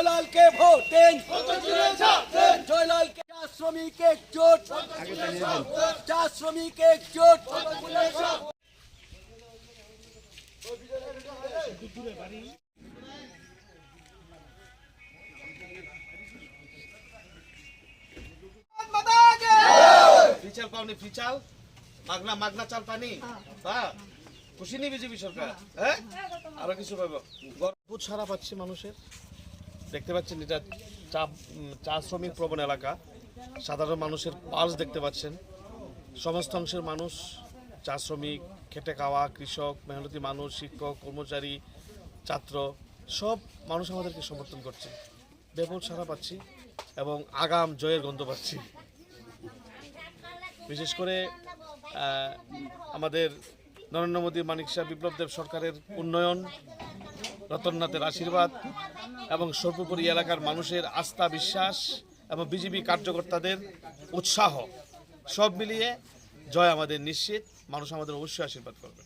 জয়লালকে vote দেন। জয়লালকে চা শ্রমিক একজোট। চা শ্রমিক একজোট। হ্যাঁ? আরও কিছু সারা পাচ্ছে মানুষের। দেখতে পাচ্ছেন এটা চা চা শ্রমিক প্রবণ এলাকা। সাধারণ মানুষের পালস দেখতে পাচ্ছেন। সমস্ত অংশের মানুষ, চা শ্রমিক, খেটে খাওয়া, কৃষক, মেহনতি মানুষ, শিক্ষক, কর্মচারী, ছাত্র, সব মানুষ আমাদেরকে সমর্থন করছে। ব্যাপক সারা পাচ্ছি এবং আগাম জয়ের গন্ধ পাচ্ছি। বিশেষ করে আমাদের নরেন্দ্র মোদী, মানিক শাহ, বিপ্লব দেব সরকারের উন্নয়ন, রতননাথের আশীর্বাদ এবং সর্বোপরি এলাকার মানুষের আস্থা, বিশ্বাস এবং বিজেপি কার্যকর্তাদের উৎসাহ, সব মিলিয়ে জয় আমাদের নিশ্চিত। মানুষ আমাদের অবশ্যই আশীর্বাদ করবে।